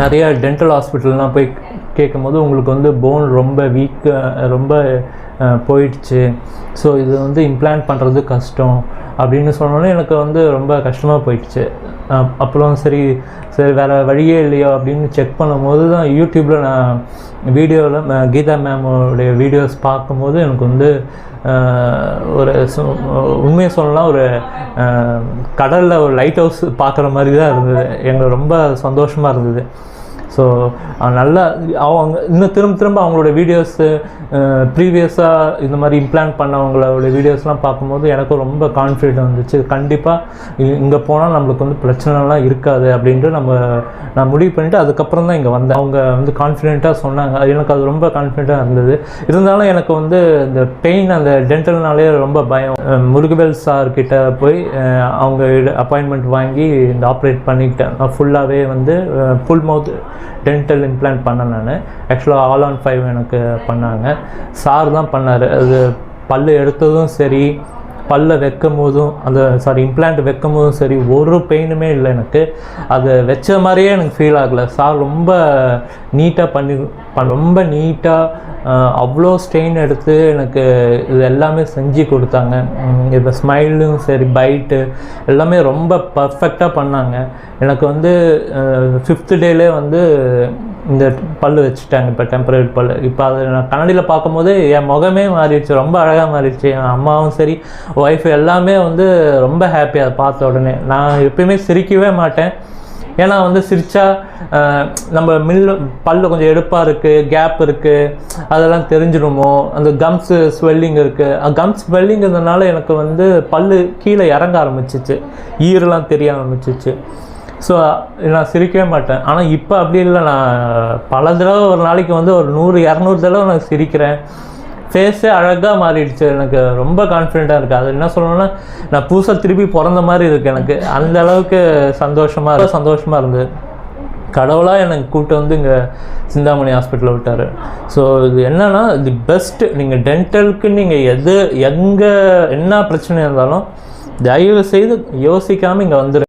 நிறைய டென்டல் ஹாஸ்பிட்டல்லாம் போய் கேட்கும்போது உங்களுக்கு வந்து போன் ரொம்ப வீக்கு ரொம்ப போயிடுச்சு. ஸோ இது வந்து இம்ப்ளான்ட் பண்ணுறது கஷ்டம் அப்படின்னு சொன்னோன்னே எனக்கு வந்து ரொம்ப கஷ்டமாக போயிடுச்சு. அப்போலாம் அப்புறம் சரி சரி வேறு வழியே இல்லையோ அப்படின்னு செக் பண்ணும்போது தான் யூடியூப்பில் நான் வீடியோவில் கீதா மேமோடைய வீடியோஸ் பார்க்கும்போது எனக்கு வந்து ஒரு சு- உண்மையை சொல்லலாம் ஒரு கடலில் ஒரு லைட் ஹவுஸ் பார்க்குற மாதிரி தான் இருந்தது. எங்களுக்கு ரொம்ப சந்தோஷமாக இருந்தது. ஸோ நல்லா அவங்க இன்னும் திரும்ப திரும்ப அவங்களோட வீடியோஸு ப்ரீவியஸாக இந்த மாதிரி இம்ப்ளான் பண்ணவங்களோட வீடியோஸ்லாம் பார்க்கும்போது எனக்கும் ரொம்ப கான்ஃபிடென்ட் வந்துச்சு. கண்டிப்பாக இங்கே போனால் நம்மளுக்கு வந்து பிரச்சனைலாம் இருக்காது அப்படின்ட்டு நம்ம நான் முடிவு பண்ணிவிட்டு அதுக்கப்புறம் தான் இங்கே வந்தேன். அவங்க வந்து கான்ஃபிடென்ட்டாக சொன்னாங்க. அது எனக்கு அது ரொம்ப கான்ஃபிடென்ட்டாக இருந்தது. இருந்தாலும் எனக்கு வந்து இந்த பெயின் அந்த டென்டல்னாலே ரொம்ப பயம். முருகவேல் சார்கிட்ட போய் அவங்க அப்பாயின்மெண்ட் வாங்கி இந்த ஆப்ரேட் பண்ணிக்கிட்டேன். ஃபுல்லாகவே வந்து ஃபுல் மவுத் டென்டல் இம்ப்ளான்ட் பண்ணேன் நான். ஆக்சுவலாக ஆல் ஆன் ஃபைவ் எனக்கு பண்ணாங்க. சார் தான் பண்ணார். அது பல்லு எடுத்ததும் சரி பல்ல வைக்கும் போதும் அந்த சாரி இம்ப்ளான்ட் வைக்கும் போதும் சரி ஒரு பெயினுமே இல்லை எனக்கு. அது வச்ச மாதிரியே எனக்கு ஃபீல் ஆகலை. சார் ரொம்ப நீட்டாக பண்ணி ப- ரொம்ப நீட்டாக அவ்வளோ ஸ்ட்ரெயின் எடுத்து எனக்கு இது எல்லாமே செஞ்சு கொடுத்தாங்க. இப்போ ஸ்மைலும் சரி பைட்டு எல்லாமே ரொம்ப பர்ஃபெக்டாக பண்ணாங்க. எனக்கு வந்து ஃபிஃப்த்து டேலே வந்து இந்த பல்லு வச்சுட்டாங்க இப்போ டெம்பரரி பல்லு. இப்போ அதை நான் கண்ணாடியில் பார்க்கும்போது என் முகமே மாறிடுச்சு ரொம்ப அழகாக மாறிடுச்சு. என் அம்மாவும் சரி ஒய்ஃப் எல்லாமே வந்து ரொம்ப ஹாப்பி அதை பார்த்த உடனே. நான் எப்பயுமே சிரிக்கவே மாட்டேன். ஏன்னா வந்து சிரிச்சா நம்ம மில்லு பல்லு கொஞ்சம் எடுப்பாக இருக்குது கேப் இருக்குது அதெல்லாம் தெரிஞ்சிடுமோ? அந்த கம்ஸு ஸ்வெல்லிங் இருக்குது கம்ஸ் ஸ்வெல்லிங் இருந்ததுனால எனக்கு வந்து பல்லு கீழே இறங்க ஆரம்பிச்சிச்சு. ஈரெலாம் தெரிய ஆரம்பிச்சிச்சு. ஸோ நான் சிரிக்கவே மாட்டேன். ஆனால் இப்போ அப்படி இல்லை. நான் பல தடவை ஒரு நாளைக்கு வந்து ஒரு நூறு இரநூறு தடவை நான் சிரிக்கிறேன். ஃபேஸே அழகாக மாறிடுச்சு. எனக்கு ரொம்ப கான்ஃபிடெண்ட்டாக இருக்குது அது என்ன சொல்லணும்னா நான் புதுசாக திருப்பி பிறந்த மாதிரி இருக்குது எனக்கு. அந்த அளவுக்கு சந்தோஷமாக இருக்கு சந்தோஷமாக இருந்தது. கடவுளாக எனக்கு கூப்பிட்டு வந்து இங்கே சிந்தாமணி ஹாஸ்பிட்டலில் விட்டார். ஸோ இது என்னென்னா இது பெஸ்ட்டு நீங்கள் டென்டலுக்கு நீங்கள் எது எங்கே என்ன பிரச்சனை இருந்தாலும் தயவு செய்து யோசிக்காமல் இங்கே வந்துடு